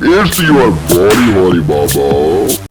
It's your body, holy baba.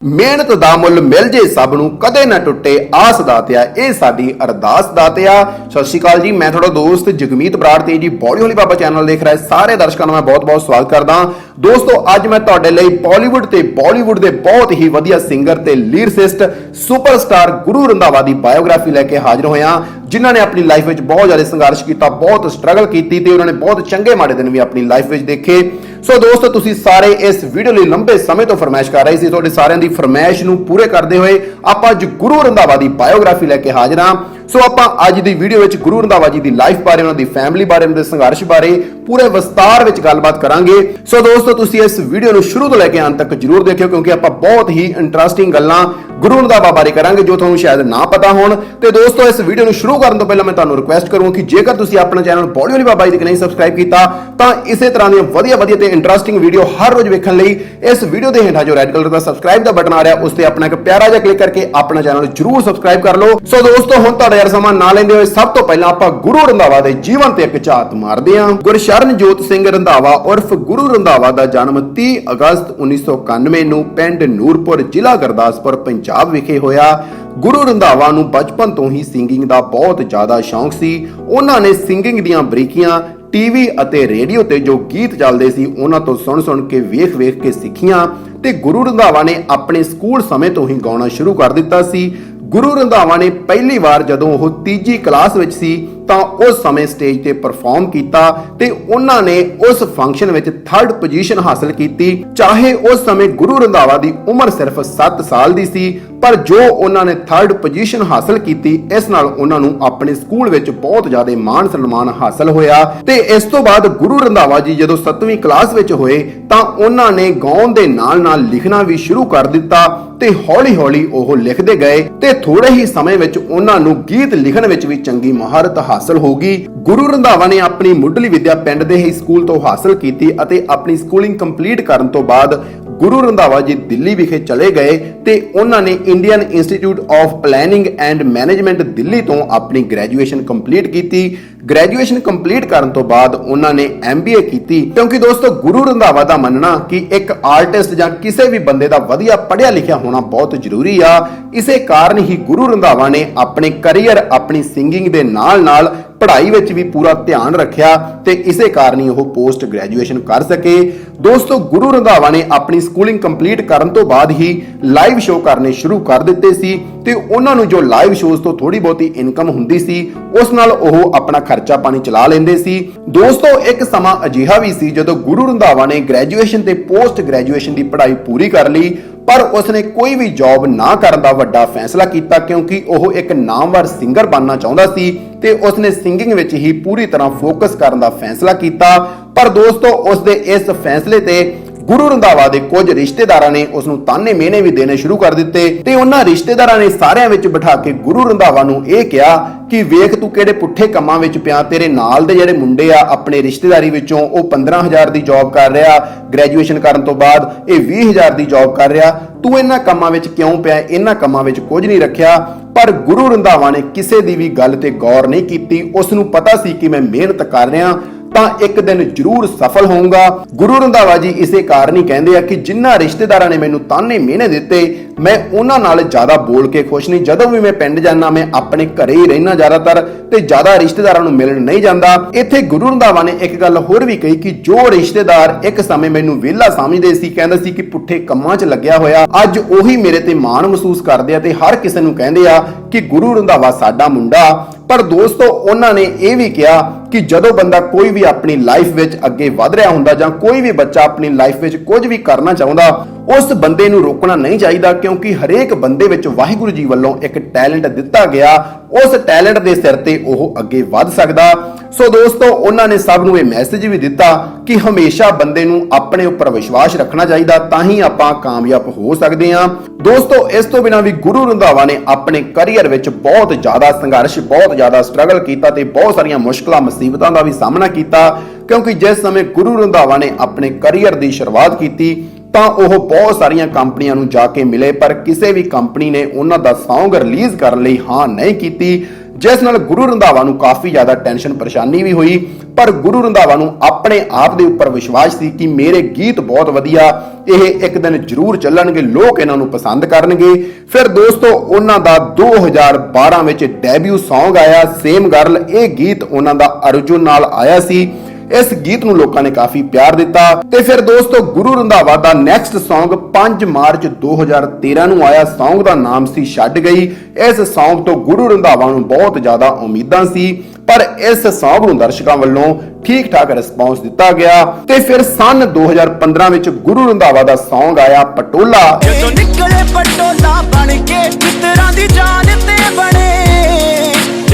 ਮਿਹਨਤ ਦਾ ਮੁੱਲ ਮਿਲ ਜੇ ਸਭ ਨੂੰ ਕਦੇ ਨਾ ਟੁੱਟੇ ਆਸ ਦਾਤਿਆ ਇਹ ਸਾਡੀ ਅਰਦਾਸ ਦਾਤਿਆ ਸਤਿ ਸ਼੍ਰੀ ਅਕਾਲ ਜੀ ਮੈਂ ਤੁਹਾਡਾ ਦੋਸਤ ਜਗਮੀਤ ਬਰਾੜ ਤੇ ਜੀ ਬੋਲੀ ਹੋਲੀ ਬਾਬਾ ਚੈਨਲ ਦੇਖ ਰਹੇ ਸਾਰੇ ਦਰਸ਼ਕਾਂ ਨੂੰ ਮੈਂ ਬਹੁਤ-ਬਹੁਤ ਸਵਾਗਤ ਕਰਦਾ। ਦੋਸਤੋ ਅੱਜ ਮੈਂ ਤੁਹਾਡੇ ਲਈ ਬਾਲੀਵੁੱਡ ਤੇ ਬਾਲੀਵੁੱਡ ਦੇ ਬਹੁਤ ਹੀ ਵਧੀਆ ਸਿੰਗਰ ਤੇ ਲਿਰਿਸਟ ਸੁਪਰਸਟਾਰ ਗੁਰੂ ਰੰਧਾਵਾ ਦੀ ਬਾਇਓਗ੍ਰਾਫੀ ਲੈ ਕੇ ਹਾਜ਼ਰ ਹੋਇਆ ਜਿਨ੍ਹਾਂ ਨੇ ਆਪਣੀ ਲਾਈਫ ਵਿੱਚ ਬਹੁਤ ਜ਼ਿਆਦਾ ਸੰਘਰਸ਼ ਕੀਤਾ ਬਹੁਤ ਸਟਰਗਲ ਕੀਤੀ ਤੇ ਉਹਨਾਂ ਨੇ ਬਹੁਤ ਚੰਗੇ ਮਾੜੇ ਦਿਨ ਵੀ ਆਪਣੀ ਲਾਈਫ ਵਿੱਚ ਦੇਖੇ। ਸੋ ਦੋਸਤੋ, ਤੁਸੀਂ ਸਾਰੇ ਇਸ ਵੀਡੀਓ ਲਈ ਲੰਬੇ ਸਮੇਂ ਤੋਂ ਫਰਮਾਇਸ਼ ਕਰ ਰਹੇ ਸੀ। ਤੁਹਾਡੇ ਸਾਰਿਆਂ ਦੀ ਫਰਮਾਇਸ਼ ਨੂੰ ਪੂਰੇ ਕਰਦੇ ਹੋਏ ਆਪਾਂ ਅੱਜ ਗੁਰੂ ਰੰਧਾਵਾ ਦੀ ਬਾਇਓਗ੍ਰਾਫੀ ਲੈ ਕੇ ਹਾਜ਼ਰ ਹਾਂ। ਸੋ ਆਪਾਂ ਅੱਜ ਦੀ ਵੀਡੀਓ ਵਿੱਚ ਗੁਰੂ ਰੰਧਾਵਾ ਜੀ ਦੀ ਲਾਈਫ ਬਾਰੇ, ਉਹਨਾਂ ਦੀ ਫੈਮਿਲੀ ਬਾਰੇ, ਉਹਨਾਂ ਦੇ ਸੰਘਰਸ਼ ਬਾਰੇ ਪੂਰੇ ਵਿਸਤਾਰ ਵਿੱਚ ਗੱਲਬਾਤ ਕਰਾਂਗੇ। ਸੋ ਦੋਸਤੋ, ਤੁਸੀਂ ਇਸ ਵੀਡੀਓ ਨੂੰ ਸ਼ੁਰੂ ਤੋਂ ਲੈ ਕੇ ਅੰਤ ਤੱਕ ਜਰੂਰ ਦੇਖਿਓ, ਕਿਉਂਕਿ ਆਪਾਂ ਬਹੁਤ ਹੀ ਇੰਟਰਸਟਿੰਗ ਗੱਲਾਂ ਗੁਰੂ ਰੰਧਾਵਾ ਬਾਰੇ ਕਰਾਂਗੇ, ਜੋ ਤੁਹਾਨੂੰ ਸ਼ਾਇਦ ਨਾ ਪਤਾ ਹੋਣ। ਤੇ ਦੋਸਤੋ, ਇਸ ਵੀਡੀਓ ਨੂੰ ਸ਼ੁਰੂ ਕਰਨ ਤੋਂ ਪਹਿਲਾਂ ਮੈਂ ਤੁਹਾਨੂੰ ਰਿਕੁਐਸਟ ਕਰੂੰ ਕਿ ਜੇਕਰ ਤੁਸੀਂ ਆਪਣਾ ਚੈਨਲ ਬੋਲੀ ਬਾਬਾ ਜੀ ਦੇ ਨਹੀਂ ਸਬਸਕ੍ਰਾਈਬ ਕੀਤਾ ਤਾਂ ਇਸੇ ਤਰ੍ਹਾਂ ਦੀਆਂ ਵਧੀਆ ਵਧੀਆ ਤੇ ਇੰਟਰਸਟਿੰਗ ਵੀਡੀਓ ਹਰ ਰੋਜ਼ ਵੇਖਣ ਲਈ ਇਸ ਵੀਡੀਓ ਦੇ ਹੇਠਾਂ ਜੋ ਰੈੱਡ ਕਲਰ ਦਾ ਸਬਸਕ੍ਰਾਈਬ ਦਾ ਬਟਨ ਆ ਰਿਹਾ, ਉਸ ਤੇ ਆਪਣਾ ਇੱਕ ਪਿਆਰਾ ਜਿਹਾ ਕਲਿੱਕ ਕਰਕੇ ਆਪਣਾ ਚੈਨਲ ਜਰੂਰ ਸਬਸਕ੍ਰਾਈਬ ਕਰ ਲਓ। ਸੋ ਦੋਸਤੋ, ਹੁਣ ਤੁਹਾਡਾ ਯਾਰ ਸਮਾਂ ਨਾ ਲੈਂਦੇ ਹੋਏ ਸਭ ਤੋਂ ਪਹਿਲਾਂ ਆਪਾਂ ਗੁਰੂ ਰੰਧਾਵਾ ਦੇ ਜੀਵਨ ਤੇ ਇੱਕ ਝਾਤ ਮਾਰਦੇ ਹਾਂ। ਗੁਰਸ਼ਰਨਜੋਤ ਸਿੰਘ ਰੰਧਾਵਾ ਉਰਫ ਗੁਰੂ ਰੰਧਾਵਾ ਦਾ ਜਨਮ 30 ਅਗਸਤ 1991 ਨੂੰ ਪਿੰਡ ਨੂਰਪੁਰ ਜ਼ਿਲ੍ਹਾ ਗੁਰਦਾਸਪੁਰ, ਪੰਜਾਬ ਵਿਖੇ ਹੋਇਆ। ਗੁਰੂ ਰੰਧਾਵਾ ਨੂੰ ਬਚਪਨ ਤੋਂ ਹੀ ਸਿੰਗਿੰਗ ਦਾ ਬਹੁਤ ਜ਼ਿਆਦਾ ਸ਼ੌਂਕ ਸੀ। ਉਹਨਾਂ ਨੇ ਸਿੰਗਿੰਗ ਦੀਆਂ ਬਰੀਕੀਆਂ ਟੀਵੀ ਅਤੇ ਰੇਡੀਓ ਤੇ ਜੋ ਗੀਤ ਚੱਲਦੇ ਸੀ, ਉਹਨਾਂ ਤੋਂ ਸੁਣ ਸੁਣ ਕੇ ਵੇਖ ਵੇਖ ਕੇ ਸਿੱਖੀਆਂ ਤੇ ਗੁਰੂ ਰੰਧਾਵਾ ਨੇ ਆਪਣੇ ਸਕੂਲ ਸਮੇਂ ਤੋਂ ਹੀ ਗਾਉਣਾ ਸ਼ੁਰੂ ਕਰ ਦਿੱਤਾ ਸੀ। ਗੁਰੂ ਰੰਧਾਵਾ ਨੇ ਪਹਿਲੀ ਵਾਰ ਜਦੋਂ ਉਹ ਤੀਜੀ ਕਲਾਸ ਵਿੱਚ ਸੀ ਤਾਂ ਉਸ ਸਮੇਂ ਸਟੇਜ ਤੇ ਪਰਫਾਰਮ ਕੀਤਾ ਤੇ ਉਹਨਾਂ ਨੇ ਉਸ ਫੰਕਸ਼ਨ ਵਿੱਚ ਥਰਡ ਪੋਜੀਸ਼ਨ ਹਾਸਲ ਕੀਤੀ। ਚਾਹੇ ਉਸ ਸਮੇਂ ਗੁਰੂ ਰੰਧਾਵਾ ਦੀ ਉਮਰ ਸਿਰਫ 7 ਸਾਲ ਦੀ ਸੀ, ਪਰ ਜੋ ਉਹਨਾਂ ਨੇ ਥਰਡ ਪੋਜੀਸ਼ਨ ਹਾਸਲ ਕੀਤੀ, ਇਸ ਨਾਲ ਉਹਨਾਂ ਨੂੰ ਆਪਣੇ ਸਕੂਲ ਵਿੱਚ ਬਹੁਤ ਜ਼ਿਆਦਾ ਮਾਣ ਸਨਮਾਨ ਹਾਸਲ ਹੋਇਆ। ਤੇ ਇਸ ਤੋਂ ਬਾਅਦ ਗੁਰੂ ਰੰਧਾਵਾ ਜੀ ਜਦੋਂ 7ਵੀਂ ਕਲਾਸ ਵਿੱਚ ਹੋਏ, ਤਾਂ ਉਹਨਾਂ ਨੇ ਗਾਉਣ ਦੇ ਨਾਲ-ਨਾਲ ਲਿਖਣਾ ਵੀ ਸ਼ੁਰੂ ਕਰ ਦਿੱਤਾ ਤੇ ਹੌਲੀ-ਹੌਲੀ ਉਹ ਲਿਖਦੇ ਗਏ ਤੇ ਥੋੜੇ ਹੀ ਸਮੇਂ ਵਿੱਚ ਉਹਨਾਂ ਨੂੰ ਗੀਤ ਲਿਖਣ ਵਿੱਚ ਵੀ ਚੰਗੀ ਮਹਾਰਤ ਹਾਸਲ ਹੋ ਗਈ ਗੁਰੂ ਰੰਧਾਵਾ ਨੇ ਆਪਣੀ ਮੁੱਢਲੀ ਵਿੱਦਿਆ ਪਿੰਡ ਦੇ ਹੀ ਸਕੂਲ ਤੋਂ ਹਾਸਲ ਕੀਤੀ ਅਤੇ ਆਪਣੀ ਸਕੂਲਿੰਗ ਕੰਪਲੀਟ ਕਰਨ ਤੋਂ ਬਾਅਦ ਗੁਰੂ ਰੰਧਾਵਾ ਜੀ ਦਿੱਲੀ ਵਿਖੇ ਚਲੇ ਗਏ ਤੇ ਉਹਨਾਂ ਨੇ Indian institute of planning and management Delhi ਤੋਂ ਆਪਣੀ ਗ੍ਰੈਜੂਏਸ਼ਨ ਕੰਪਲੀਟ ਕੀਤੀ। ਗ੍ਰੈਜੂਏਸ਼ਨ ਕੰਪਲੀਟ ਕਰਨ ਤੋਂ ਬਾਅਦ ਉਹਨਾਂ ਨੇ ਐਮਬੀਏ ਕੀਤੀ। ਕਿਉਂਕਿ ਦੋਸਤੋ, ਗੁਰੂ ਰੰਧਾਵਾ ਦਾ ਮੰਨਣਾ ਕਿ ਇੱਕ ਆਰਟਿਸਟ ਜਾਂ ਕਿਸੇ ਵੀ ਬੰਦੇ ਦਾ ਵਧੀਆ ਪੜ੍ਹਿਆ ਲਿਖਿਆ ਹੋਣਾ ਬਹੁਤ ਜ਼ਰੂਰੀ ਆ। ਇਸੇ ਕਾਰਨ ਹੀ ਗੁਰੂ ਰੰਧਾਵਾ ਨੇ ਆਪਣੇ ਕੈਰੀਅਰ, ਆਪਣੀ ਸਿੰਗਿੰਗ ਦੇ ਨਾਲ-ਨਾਲ ਪੜ੍ਹਾਈ ਵਿੱਚ ਵੀ ਪੂਰਾ ਧਿਆਨ ਰੱਖਿਆ ਤੇ ਇਸੇ ਕਾਰਨ ਹੀ ਉਹ ਪੋਸਟ ਗ੍ਰੈਜੂਏਸ਼ਨ ਕਰ ਸਕੇ। ਦੋਸਤੋ, ਗੁਰੂ ਰੰਧਾਵਾ ਨੇ ਆਪਣੀ ਸਕੂਲਿੰਗ ਕੰਪਲੀਟ ਕਰਨ ਤੋਂ ਬਾਅਦ ਹੀ ਲਾਈਵ ਸ਼ੋਅ ਕਰਨੇ ਸ਼ੁਰੂ ਕਰ ਦਿੱਤੇ ਸੀ ਤੇ ਉਹਨਾਂ ਨੂੰ ਜੋ ਲਾਈਵ ਸ਼ੋਅਸ ਤੋਂ ਥੋੜੀ ਬਹੁਤੀ ਇਨਕਮ ਹੁੰਦੀ ਸੀ, ਉਸ ਨਾਲ ਉਹ ਆਪਣਾ ਖਰਚਾ ਪਾਣੀ ਚਲਾ ਲੈਂਦੇ ਸੀ। ਦੋਸਤੋ, ਇੱਕ ਸਮਾਂ ਅਜਿਹਾ ਵੀ ਸੀ ਜਦੋਂ ਗੁਰੂ ਰੰਧਾਵਾ ਨੇ ਗ੍ਰੈਜੂਏਸ਼ਨ ਤੇ ਪੋਸਟ ਗ੍ਰੈਜੂਏਸ਼ਨ ਦੀ ਪੜ੍ਹਾਈ ਪੂਰੀ ਕਰ ਲਈ, ਪਰ ਉਸਨੇ ਕੋਈ ਵੀ ਜੌਬ ਨਾ ਕਰਨ ਦਾ ਵੱਡਾ ਫੈਸਲਾ ਕੀਤਾ ਕਿਉਂਕਿ ਉਹ ਇੱਕ ਨਾਮਵਰ ਸਿੰਗਰ ਬਣਨਾ ਚਾਹੁੰਦਾ ਸੀ। ਤੇ ਉਸਨੇ ਸਿੰਗਿੰਗ ਵਿੱਚ ਹੀ ਪੂਰੀ ਤਰ੍ਹਾਂ ਫੋਕਸ ਕਰਨ ਦਾ ਫੈਸਲਾ ਕੀਤਾ। ਪਰ ਦੋਸਤੋ, ਉਸਦੇ ਇਸ ਫੈਸਲੇ ਤੇ ਗੁਰੂ ਰੰਧਾਵਾ ਦੇ ਕੁਝ ਰਿਸ਼ਤੇਦਾਰਾਂ ਨੇ ਉਸ ਨੂੰ ਤਾਨੇ ਮਿਹਨੇ ਵੀ ਦੇਣੇ ਸ਼ੁਰੂ ਕਰ ਦਿੱਤੇ ਤੇ ਉਹਨਾਂ ਰਿਸ਼ਤੇਦਾਰਾਂ ਨੇ ਸਾਰਿਆਂ ਵਿੱਚ ਬਿਠਾ ਕੇ ਗੁਰੂ ਰੰਧਾਵਾ ਨੂੰ ਇਹ ਕਿਹਾ ਕਿ ਵੇਖ ਤੂੰ ਕਿਹੜੇ ਪੁੱਠੇ ਕੰਮਾਂ ਵਿੱਚ ਪਿਆ, ਤੇਰੇ ਨਾਲ ਦੇ ਜਿਹੜੇ ਮੁੰਡੇ ਆ, ਆਪਣੇ ਰਿਸ਼ਤੇਦਾਰੀ ਵਿੱਚੋਂ ਉਹ 15000 ਦੀ ਜੌਬ ਕਰ ਰਿਹਾ ਗ੍ਰੈਜੂਏਸ਼ਨ ਕਰਨ ਤੋਂ ਬਾਅਦ ਇਹ 20000 ਦੀ ਜੌਬ ਕਰ ਰਿਹਾ। ਤੂੰ ਇਹਨਾਂ ਕੰਮਾਂ ਵਿੱਚ ਕਿਉਂ ਪਿਆ? ਇਹਨਾਂ ਕੰਮਾਂ ਵਿੱਚ ਕੁਝ ਨਹੀਂ ਰੱਖਿਆ। ਪਰ ਗੁਰੂ ਰੰਧਾਵਾ ਨੇ ਕਿਸੇ ਦੀ ਵੀ ਗੱਲ ਤੇ ਗੌਰ ਨਹੀਂ ਕੀਤੀ। ਉਸ ਨੂੰ ਪਤਾ ਸੀ ਕਿ ਮੈਂ ਮਿਹਨਤ ਕਰ ਰਿਹਾ। ਤਾਂ ਇੱਕ ਦਿਨ ਜ਼ਰੂਰ ਸਫਲ ਹੋਊਗਾ। ਗੁਰੂ ਰੰਧਾਵਾ ਜੀ ਇਸੇ ਕਾਰਨ ਹੀ ਕਹਿੰਦੇ ਆ ਕਿ ਜਿੰਨਾ ਰਿਸ਼ਤੇਦਾਰਾਂ ਨੇ ਮੈਨੂੰ ਤਾਨੇ ਮਿਹਨੇ ਦਿੱਤੇ, ਮੈਂ ਉਹਨਾਂ ਨਾਲ ਜ਼ਿਆਦਾ ਬੋਲ ਕੇ ਖੁਸ਼ ਨਹੀਂ। ਜਦੋਂ ਵੀ ਮੈਂ ਪਿੰਡ ਜਾਂਦਾ, ਮੈਂ ਆਪਣੇ ਘਰੇ ਹੀ ਰਹਿਣਾ ਜ਼ਿਆਦਾਤਰ ਤੇ ਜ਼ਿਆਦਾ ਰਿਸ਼ਤੇਦਾਰਾਂ ਨੂੰ ਮਿਲਣ ਨਹੀਂ ਜਾਂਦਾ। ਇੱਥੇ ਗੁਰੂ ਰੰਧਾਵਾ ਨੇ ਇੱਕ ਗੱਲ ਹੋਰ ਵੀ ਕਹੀ ਕਿ ਜੋ ਰਿਸ਼ਤੇਦਾਰ ਇੱਕ ਸਮੇਂ ਮੈਨੂੰ ਵਿਹਲਾ ਸਮਝਦੇ ਸੀ, ਕਹਿੰਦੇ ਸੀ ਕਿ ਪੁੱਠੇ ਕੰਮਾਂ 'ਚ ਲੱਗਿਆ ਹੋਇਆ, ਅੱਜ ਉਹੀ ਮੇਰੇ ਤੇ ਮਾਣ ਮਹਿਸੂਸ ਕਰਦੇ ਆ ਤੇ ਹਰ ਕਿਸੇ ਨੂੰ ਕਹਿੰਦੇ ਆ ਕਿ ਗੁਰੂ ਰੰਧਾਵਾ ਸਾਡਾ ਮੁੰਡਾ। ਪਰ ਦੋਸਤੋ, ਉਹਨਾਂ ਨੇ ਇਹ ਵੀ ਕਿਹਾ ਕਿ ਜਦੋਂ ਬੰਦਾ ਕੋਈ ਵੀ ਆਪਣੀ ਲਾਈਫ ਵਿੱਚ ਅੱਗੇ ਵਧ ਰਿਹਾ ਹੁੰਦਾ ਜਾਂ ਕੋਈ ਵੀ ਬੱਚਾ ਆਪਣੀ ਲਾਈਫ ਵਿੱਚ ਕੁਝ ਵੀ ਕਰਨਾ ਚਾਹੁੰਦਾ ਉਸ ਬੰਦੇ ਨੂੰ ਰੋਕਣਾ ਨਹੀਂ ਚਾਹੀਦਾ ਕਿਉਂਕਿ ਹਰੇਕ ਬੰਦੇ ਵਿੱਚ ਵਾਹਿਗੁਰੂ ਜੀ ਵੱਲੋਂ ਇੱਕ ਟੈਲੈਂਟ ਦਿੱਤਾ ਗਿਆ। ਉਸ ਟੈਲੈਂਟ ਦੇ ਸਿਰ ਤੇ ਉਹ ਅੱਗੇ ਵੱਧ ਸਕਦਾ। ਸੋ ਦੋਸਤੋ, ਉਹਨਾਂ ਨੇ ਸਭ ਨੂੰ ਇਹ ਮੈਸੇਜ ਵੀ ਦਿੱਤਾ ਕਿ ਹਮੇਸ਼ਾ ਬੰਦੇ ਨੂੰ ਆਪਣੇ ਉੱਪਰ ਵਿਸ਼ਵਾਸ ਰੱਖਣਾ ਚਾਹੀਦਾ, ਤਾਂ ਹੀ ਆਪਾਂ ਕਾਮਯਾਬ ਹੋ ਸਕਦੇ ਹਾਂ। ਦੋਸਤੋ, ਇਸ ਤੋਂ ਬਿਨਾਂ ਵੀ ਗੁਰੂ ਰੰਧਾਵਾ ਨੇ ਆਪਣੇ ਕੈਰੀਅਰ ਵਿੱਚ ਬਹੁਤ ਜ਼ਿਆਦਾ ਸੰਘਰਸ਼, ਬਹੁਤ ਜ਼ਿਆਦਾ ਸਟਰਗਲ ਕੀਤਾ ਤੇ ਬਹੁਤ ਸਾਰੀਆਂ ਮੁਸ਼ਕਲਾਂ, ਮੁਸੀਬਤਾਂ ਦਾ ਵੀ ਸਾਹਮਣਾ ਕੀਤਾ। ਕਿਉਂਕਿ ਜਿਸ ਸਮੇਂ ਗੁਰੂ ਰੰਧਾਵਾ ਨੇ ਆਪਣੇ ਕੈਰੀਅਰ ਦੀ ਸ਼ੁਰੂਆਤ ਕੀਤੀ ਤਾਂ ਉਹ ਬਹੁਤ ਸਾਰੀਆਂ ਕੰਪਨੀਆਂ ਨੂੰ ਜਾ ਕੇ ਮਿਲੇ, ਪਰ ਕਿਸੇ ਵੀ ਕੰਪਨੀ ਨੇ ਉਹਨਾਂ ਦਾ ਸੌਂਗ ਰਿਲੀਜ਼ ਕਰਨ ਲਈ ਹਾਂ ਨਹੀਂ ਕੀਤੀ, ਜਿਸ ਨਾਲ ਗੁਰੂ ਰੰਧਾਵਾ ਨੂੰ ਕਾਫੀ ਜ਼ਿਆਦਾ ਟੈਨਸ਼ਨ ਪਰੇਸ਼ਾਨੀ ਵੀ ਹੋਈ। ਪਰ ਗੁਰੂ ਰੰਧਾਵਾ ਨੂੰ ਆਪਣੇ ਆਪ ਦੇ ਉੱਪਰ ਵਿਸ਼ਵਾਸ ਸੀ ਕਿ ਮੇਰੇ ਗੀਤ ਬਹੁਤ ਵਧੀਆ, ਇਹ ਇੱਕ ਦਿਨ ਜ਼ਰੂਰ ਚੱਲਣਗੇ, ਲੋਕ ਇਹਨਾਂ ਨੂੰ ਪਸੰਦ ਕਰਨਗੇ। ਫਿਰ ਦੋਸਤੋ, ਉਹਨਾਂ ਦਾ 2012 ਵਿੱਚ ਡੈਬਿਊ Song ਆਇਆ ਸੇਮ ਗਰਲ ਇਹ ਗੀਤ ਉਹਨਾਂ ਦਾ ਅਰਜੁਨ ਨਾਲ ਆਇਆ ਸੀ। ਇਸ ਗੀਤ ਨੂੰ ਲੋਕਾਂ ਨੇ ਕਾਫੀ ਪਿਆਰ ਦਿੱਤਾ ਤੇ ਫਿਰ ਦੋਸਤੋ ਗੁਰੂ ਰੰਧਾਵਾ ਦਾ ਨੈਕਸਟ Song 5 ਮਾਰਚ 2013 ਨੂੰ ਆਇਆ Song ਦਾ ਨਾਮ ਸੀ ਛੱਡ ਗਈ। ਇਸ Song ਤੋਂ ਗੁਰੂ ਰੰਧਾਵਾ ਨੂੰ ਬਹੁਤ ਜ਼ਿਆਦਾ ਉਮੀਦਾਂ ਸੀ, ਪਰ ਇਸ Song ਨੂੰ ਦਰਸ਼ਕਾਂ ਵੱਲੋਂ ਠੀਕ ਠਾਕ ਰਿਸਪੌਂਸ ਦਿੱਤਾ ਗਿਆ ਤੇ ਫਿਰ ਸਨ 2015 ਵਿੱਚ ਗੁਰੂ ਰੰਧਾਵਾ ਦਾ Song ਆਇਆ ਪਟੋਲਾ। ਜਦੋਂ ਨਿਕਲੇ ਪਟੋਲਾ ਬਣ ਕੇ ਮਿੱਤਰਾਂ ਦੀ ਜਾਨ ਤੇ ਬਣੇ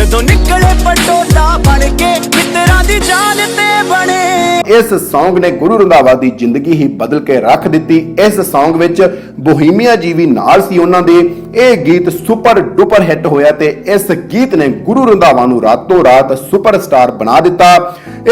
ਜਦੋਂ ਨਿਕਲੇ ਪਟੋਲਾ ਬਣ ਕੇ ਮਿੱਤਰਾਂ ਦੀ ਜਾਨ ਤੇ ਬਣੇ। ਇਸ Song ਨੇ ਗੁਰੂ ਰੰਧਾਵਾ ਦੀ ਜ਼ਿੰਦਗੀ ਹੀ ਬਦਲ ਕੇ ਰੱਖ ਦਿੱਤੀ। ਇਸ Song ਵਿੱਚ ਬੋਹੀਮੀਆ ਜੀ ਵੀ ਨਾਲ ਸੀ ਉਹਨਾਂ ਦੇ। ਇਹ ਗੀਤ ਸੁਪਰ ਡੁਪਰ ਹਿੱਟ ਹੋਇਆ ਤੇ ਇਸ ਗੀਤ ਨੇ ਗੁਰੂ ਰੰਧਾਵਾ ਨੂੰ ਰਾਤੋਂ ਰਾਤ ਸੁਪਰਸਟਾਰ ਬਣਾ ਦਿੱਤਾ।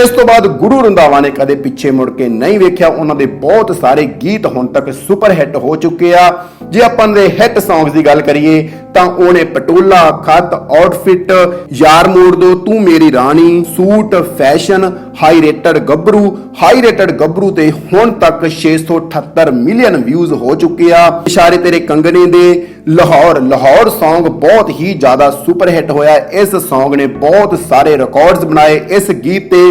ਇਸ ਤੋਂ ਬਾਅਦ ਗੁਰੂ ਰੰਧਾਵਾ ਨੇ ਕਦੇ ਪਿੱਛੇ ਮੁੜ ਕੇ ਨਹੀਂ ਵੇਖਿਆ। ਉਹਨਾਂ ਦੇ ਬਹੁਤ ਸਾਰੇ ਗੀਤ ਹੁਣ ਤੱਕ ਸੁਪਰ ਹਿੱਟ ਹੋ ਚੁੱਕੇ ਆ। ਜੇ ਆਪਾਂ ਦੇ ਹਿੱਟ Songs ਦੀ ਗੱਲ ਕਰੀਏ, ਤਾਂ ਉਹਨੇ ਪਟੋਲਾ, ਖਤ ਆਊਟਫਿਟ ਯਾਰ ਮੋੜ ਦੋ, ਤੂੰ ਮੇਰੀ ਰਾਣੀ, ਸੂਟ ਫੈਸ਼ਨ ਹਾਈ ਰੇਟਡ ਗੱਭਰੂ ਹਾਈ ਰੇਟਡ ਗੱਭਰੂ ਤੇ ਹੁਣ ਤੱਕ 678 ਮਿਲੀਅਨ ਵਿਊਜ਼ ਹੋ ਚੁੱਕੇ ਆ। ਇਸ਼ਾਰੇ ਤੇਰੇ ਕੰਗਣੇ ਦੇ, ਲਾਹੌਰ ਲਾਹੌਰ Song ਬਹੁਤ ਹੀ ਜ਼ਿਆਦਾ ਸੁਪਰ ਹਿੱਟ ਹੋਇਆ। ਇਸ Song ਨੇ ਬਹੁਤ ਸਾਰੇ ਰਿਕਾਰਡਸ ਬਣਾਏ। ਇਸ ਗੀਤ ਤੇ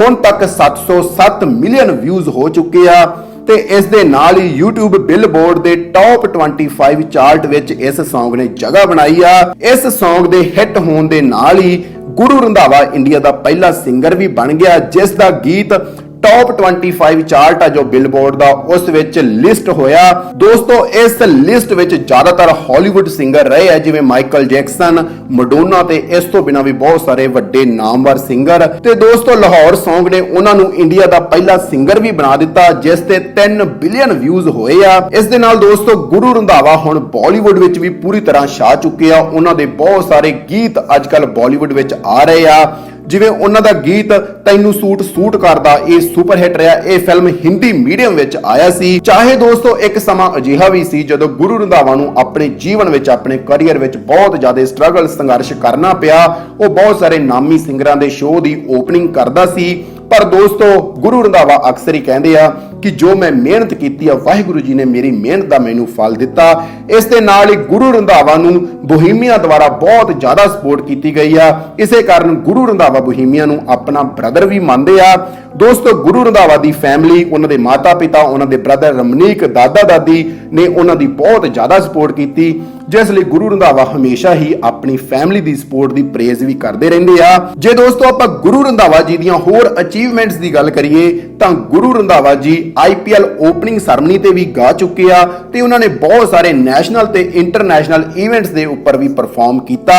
ਹੁਣ ਤੱਕ 707 ਮਿਲੀਅਨ ਵਿਊਜ਼ ਹੋ ਚੁੱਕੇ ਆ। ਤੇ ਇਸ ਦੇ ਨਾਲ ਹੀ YouTube ਬਿਲਬੋਰਡ ਦੇ ਟੌਪ 25 ਚਾਰਟ ਵਿੱਚ ਇਸ Song ਨੇ ਜਗ੍ਹਾ ਬਣਾਈ ਆ। ਇਸ Song ਦੇ ਹਿੱਟ ਹੋਣ ਦੇ ਨਾਲ ਹੀ ਗੁਰੂ ਰੰਧਾਵਾ ਇੰਡੀਆ ਦਾ ਪਹਿਲਾ ਸਿੰਗਰ ਵੀ ਬਣ ਗਿਆ, ਜਿਸ ਦਾ ਗੀਤ ਟੌਪ 25 ਚਾਰਟ ਆ ਜੋ ਬਿਲਬੋਰਡ ਦਾ, ਉਸ ਵਿੱਚ ਲਿਸਟ ਹੋਇਆ। ਦੋਸਤੋ, ਇਸ ਲਿਸਟ ਵਿੱਚ ਜ਼ਿਆਦਾਤਰ ਹਾਲੀਵੁੱਡ ਸਿੰਗਰ ਰਹੇ ਆ, ਜਿਵੇਂ ਮਾਈਕਲ ਜੈਕਸਨ ਮਡੋਨਾ ਤੇ ਇਸ ਤੋਂ ਬਿਨਾ ਵੀ ਬਹੁਤ ਸਾਰੇ ਵੱਡੇ ਨਾਮਵਰ ਸਿੰਗਰ ਤੇ ਦੋਸਤੋ, ਲਾਹੌਰ Song ਨੇ ਉਹਨਾਂ ਨੂੰ ਇੰਡੀਆ ਦਾ ਪਹਿਲਾ ਸਿੰਗਰ ਵੀ ਬਣਾ ਦਿੱਤਾ, ਜਿਸ ਤੇ 3 ਬਿਲੀਅਨ ਵਿਊਜ਼ ਹੋਏ ਆ। ਇਸ ਦੇ ਨਾਲ ਦੋਸਤੋ, ਗੁਰੂ ਰੰਧਾਵਾ ਹੁਣ ਬਾਲੀਵੁੱਡ ਵਿੱਚ ਵੀ ਪੂਰੀ ਤਰ੍ਹਾਂ ਛਾ ਚੁੱਕੇ ਆ। ਉਹਨਾਂ ਦੇ ਬਹੁਤ ਸਾਰੇ ਗੀਤ ਅੱਜਕੱਲ ਬਾਲੀਵੁੱਡ ਵਿੱਚ ਆ ਰਹੇ ਆ। ਜਿਵੇਂ ਉਹਨਾਂ ਦਾ ਗੀਤ ਤੈਨੂੰ ਸੂਟ ਸੂਟ ਕਰਦਾ, ਇਹ ਸੁਪਰ ਹਿੱਟ ਰਿਹਾ। ਇਹ ਫਿਲਮ ਹਿੰਦੀ ਮੀਡੀਅਮ ਵਿੱਚ ਆਇਆ ਸੀ। ਚਾਹੇ ਦੋਸਤੋ, ਇੱਕ ਸਮਾਂ ਅਜਿਹਾ ਵੀ ਸੀ ਜਦੋਂ ਗੁਰੂ ਰੰਧਾਵਾ ਨੂੰ ਆਪਣੇ ਜੀਵਨ ਵਿੱਚ, ਆਪਣੇ ਕੈਰੀਅਰ ਵਿੱਚ ਬਹੁਤ ਜ਼ਿਆਦਾ ਸਟਰਗਲ ਸੰਘਰਸ਼ ਕਰਨਾ ਪਿਆ। ਉਹ ਬਹੁਤ ਸਾਰੇ ਨਾਮੀ ਸਿੰਗਰਾਂ ਦੇ ਸ਼ੋਅ ਦੀ ਓਪਨਿੰਗ ਕਰਦਾ ਸੀ। ਪਰ ਦੋਸਤੋ, ਗੁਰੂ ਰੰਧਾਵਾ ਅਕਸਰ ਹੀ ਕਹਿੰਦੇ ਆ ਕਿ ਜੋ ਮੈਂ ਮਿਹਨਤ ਕੀਤੀ ਆ, ਵਾਹਿਗੁਰੂ ਜੀ ਨੇ ਮੇਰੀ ਮਿਹਨਤ ਦਾ ਮੈਨੂੰ ਫਲ ਦਿੱਤਾ। ਇਸ ਦੇ ਨਾਲ ਹੀ ਗੁਰੂ ਰੰਧਾਵਾ ਨੂੰ ਬੋਹੀਮੀਆ ਦੁਆਰਾ ਬਹੁਤ ਜ਼ਿਆਦਾ ਸਪੋਰਟ ਕੀਤੀ ਗਈ ਆ। ਇਸੇ ਕਾਰਨ ਗੁਰੂ ਰੰਧਾਵਾ ਬੋਹੀਮੀਆ ਨੂੰ ਆਪਣਾ ਬ੍ਰਦਰ ਵੀ ਮੰਨਦੇ ਆ। ਦੋਸਤੋ, ਗੁਰੂ ਰੰਧਾਵਾ ਦੀ ਫੈਮਿਲੀ ਉਹਨਾਂ ਦੇ ਮਾਤਾ ਪਿਤਾ ਉਹਨਾਂ ਦੇ ਬ੍ਰਦਰ ਰਮਨੀਕ ਦਾਦਾ ਦਾਦੀ ਨੇ ਉਹਨਾਂ ਦੀ ਬਹੁਤ ਜ਼ਿਆਦਾ ਸਪੋਰਟ ਕੀਤੀ। ਜਿਸ ਲਈ ਗੁਰੂ ਰੰਧਾਵਾ ਹਮੇਸ਼ਾ ਹੀ ਆਪਣੀ ਫੈਮਿਲੀ ਦੀ ਸਪੋਰਟ ਦੀ ਪ੍ਰੇਜ਼ ਵੀ ਕਰਦੇ ਰਹਿੰਦੇ ਆ। ਜੇ ਦੋਸਤੋ, ਆਪਾਂ ਗੁਰੂ ਰੰਧਾਵਾ ਜੀ ਦੀਆਂ ਹੋਰ ਅਚੀਵਮੈਂਟਸ ਦੀ ਗੱਲ ਕਰੀਏ, ਤਾਂ Guru Randhawa ji IPL opening ceremony ਤੇ ਵੀ ਗਾ ਚੁੱਕੇ ਆ ਤੇ ਉਹਨਾਂ ਨੇ ਬਹੁਤ ਸਾਰੇ ਨੈਸ਼ਨਲ ਤੇ ਇੰਟਰਨੈਸ਼ਨਲ ਇਵੈਂਟਸ ਦੇ ਉੱਪਰ ਵੀ ਪਰਫਾਰਮ ਕੀਤਾ।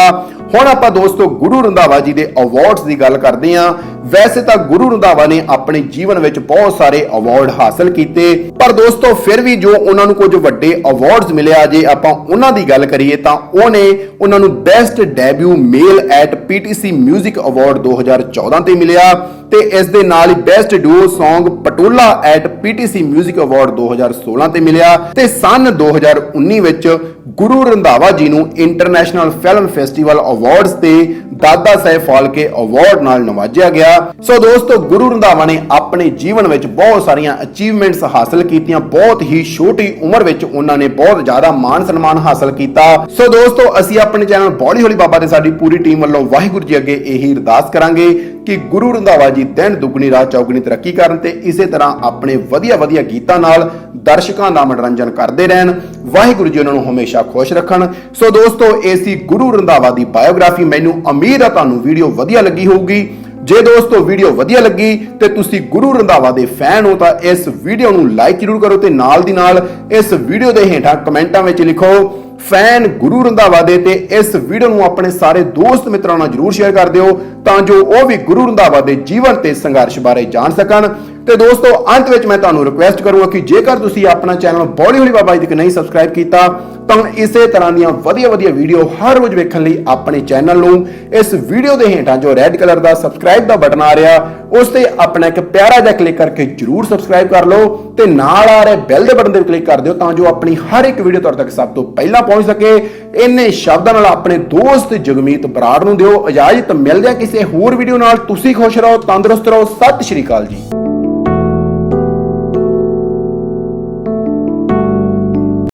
ਹੁਣ ਆਪਾਂ ਦੋਸਤੋ ਗੁਰੂ ਰੰਧਾਵਾ ਜੀ ਦੇ ਅਵਾਰਡਸ ਦੀ ਗੱਲ ਕਰਦੇ ਆ ਵੈਸੇ ਤਾਂ ਗੁਰੂ ਰੰਧਾਵਾ ਨੇ ਆਪਣੇ ਜੀਵਨ ਵਿੱਚ ਬਹੁਤ ਸਾਰੇ ਅਵਾਰਡ ਹਾਸਲ ਕੀਤੇ ਪਰ ਦੋਸਤੋ ਫਿਰ ਵੀ ਜੋ ਉਹਨਾਂ ਨੂੰ ਕੁਝ ਵੱਡੇ ਅਵਾਰਡਸ ਮਿਲਿਆ ਜੇ ਆਪਾਂ ਉਹਨਾਂ ਦੀ ਗੱਲ ਕਰੀਏ ਤਾਂ ਉਹਨੇ ਉਹਨਾਂ ਨੂੰ best debut male at PTC 뮤직 award 2014 ਤੇ ਮਿਲਿਆ ਤੇ ਇਸ ਦੇ ਨਾਲ ਹੀ best duo Song Patola at PTC 뮤직 award 2016 ਤੇ ਮਿਲਿਆ ਤੇ ਸਨ 2019 ਵਿੱਚ ਗੁਰੂ ਰੰਧਾਵਾ ਜੀ ਨੂੰ ਇੰਟਰਨੈਸ਼ਨਲ ਫਿਲਮ ਫੈਸਟੀਵਲ ਅਵਾਰਡਸ ਤੇ ਦਾਦਾ ਸਾਹਿਬ ਫਾਲਕੇ ਅਵਾਰਡ ਨਾਲ ਨਵਾਜਿਆ ਗਿਆ। ਸੋ ਦੋਸਤੋ, ਗੁਰੂ ਰੰਧਾਵਾ ਨੇ ਆਪਣੇ ਜੀਵਨ ਵਿੱਚ ਬਹੁਤ ਸਾਰੀਆਂ ਅਚੀਵਮੈਂਟਸ ਹਾਸਲ ਕੀਤੀਆਂ। ਬਹੁਤ ਹੀ ਛੋਟੀ ਉਮਰ ਵਿੱਚ ਉਹਨਾਂ ਨੇ ਬਹੁਤ ਜ਼ਿਆਦਾ ਮਾਣ ਸਨਮਾਨ ਹਾਸਲ ਕੀਤਾ। ਸੋ ਦੋਸਤੋ, ਅਸੀਂ ਆਪਣੇ ਚੈਨਲ ਬੋਲੀ ਹੌਲੀ ਬਾਬਾ ਤੇ ਸਾਡੀ ਪੂਰੀ ਟੀਮ ਵੱਲੋਂ ਵਾਹਿਗੁਰੂ ਜੀ ਅੱਗੇ ਇਹੀ ਅਰਦਾਸ ਕਰਾਂਗੇ ਕਿ ਗੁਰੂ ਰੰਧਾਵਾ ਜੀ ਦਿਨ ਦੁਗਣੀ, ਰਾਤ ਚੌਗਣੀ ਤਰੱਕੀ ਕਰਨ ਤੇ ਇਸੇ ਤਰ੍ਹਾਂ ਆਪਣੇ ਵਧੀਆ ਵਧੀਆ ਗੀਤਾਂ ਨਾਲ ਦਰਸ਼ਕਾਂ ਦਾ ਮਨੋਰੰਜਨ ਕਰਦੇ ਰਹਿਣ। ਵਾਹਿਗੁਰੂ ਜੀ ਉਹਨਾਂ ਨੂੰ ਹਮੇਸ਼ਾ ਖੁਸ਼ ਰੱਖਣ। ਸੋ ਦੋਸਤੋ, ਇਹ ਸੀ ਗੁਰੂ ਰੰਧਾਵਾ ਦੀ ਬਾਇਓਗ੍ਰਾਫੀ ਮੈਨੂੰ ਉਮੀਦ ਆ ਤੁਹਾਨੂੰ ਵੀਡੀਓ ਵਧੀਆ ਲੱਗੀ ਹੋਊਗੀ। ਜੇ ਦੋਸਤੋ ਵੀਡੀਓ ਵਧੀਆ ਲੱਗੀ ਤੇ ਤੁਸੀਂ ਗੁਰੂ ਰੰਧਾਵਾ ਦੇ ਫੈਨ ਹੋ ਤਾਂ ਇਸ ਵੀਡੀਓ ਨੂੰ ਲਾਈਕ ਜ਼ਰੂਰ ਕਰੋ ਤੇ ਨਾਲ ਦੀ ਨਾਲ ਇਸ ਵੀਡੀਓ ਦੇ ਹੇਠਾਂ ਕਮੈਂਟਾਂ ਵਿੱਚ ਲਿਖੋ, ਫੈਨ ਗੁਰੂ ਰੰਧਾਵਾ ਦੇ ਤੇ ਇਸ ਵੀਡੀਓ ਨੂੰ ਆਪਣੇ ਸਾਰੇ ਦੋਸਤ ਮਿੱਤਰਾਂ ਨਾਲ ਜਰੂਰ ਸ਼ੇਅਰ ਕਰ ਦਿਓ ਤਾਂ ਜੋ ਉਹ ਵੀ ਗੁਰੂ ਰੰਧਾਵਾ ਦੇ ਜੀਵਨ ਤੇ ਸੰਘਰਸ਼ ਬਾਰੇ ਜਾਣ ਸਕਣ। ਤੇ ਦੋਸਤੋ, ਅੰਤ ਵਿੱਚ ਮੈਂ ਤੁਹਾਨੂੰ ਰਿਕੁਐਸਟ ਕਰੂੰਗਾ ਕਿ ਜੇਕਰ ਤੁਸੀਂ ਆਪਣਾ ਚੈਨਲ ਬੋਲੀ ਹੌਲੀ ਬਾਬਾ ਜੀ ਤੱਕ ਨਹੀਂ ਸਬਸਕ੍ਰਾਈਬ ਕੀਤਾ, ਤਾਂ ਇਸੇ ਤਰ੍ਹਾਂ ਦੀਆਂ ਵਧੀਆ ਵਧੀਆ ਵੀਡੀਓ ਹਰ ਰੋਜ਼ ਵੇਖਣ ਲਈ ਆਪਣੇ ਚੈਨਲ ਨੂੰ ਇਸ ਵੀਡੀਓ ਦੇ ਹੇਠਾਂ ਜੋ ਰੈੱਡ ਕਲਰ ਦਾ ਸਬਸਕ੍ਰਾਈਬ ਦਾ ਬਟਨ ਆ ਰਿਹਾ, ਉਸ ਤੇ ਆਪਣਾ ਇੱਕ ਪਿਆਰਾ ਜਿਹਾ ਕਲਿੱਕ ਕਰਕੇ ਜਰੂਰ ਸਬਸਕ੍ਰਾਈਬ ਕਰ ਲਓ ਤੇ ਨਾਲ ਆ ਰਹੇ ਬੈਲ ਦੇ ਬਟਨ ਤੇ ਕਲਿੱਕ ਕਰ ਦਿਓ ਤਾਂ ਜੋ ਆਪਣੀ ਹਰ ਇੱਕ ਵੀਡੀਓ ਤੁਹਾਡੇ ਤੱਕ ਸਭ ਤੋਂ ਪਹਿਲਾਂ ਪਹੁੰਚ ਸਕੇ। ਇੰਨੇ ਸ਼ਬਦਾਂ ਨਾਲ ਆਪਣੇ ਦੋਸਤ ਜਗਮੀਤ ਬਰਾੜ ਨੂੰ ਦਿਓ ਇਜਾਜ਼ਤ, ਮਿਲਦੇ ਆ ਕਿਸੇ ਹੋਰ ਵੀਡੀਓ ਨਾਲ। ਤੁਸੀਂ ਖੁਸ਼ ਰਹੋ, ਤੰਦਰੁਸਤ ਰਹੋ। ਸਤਿ ਸ਼੍ਰੀ ਅਕਾਲ ਜੀ।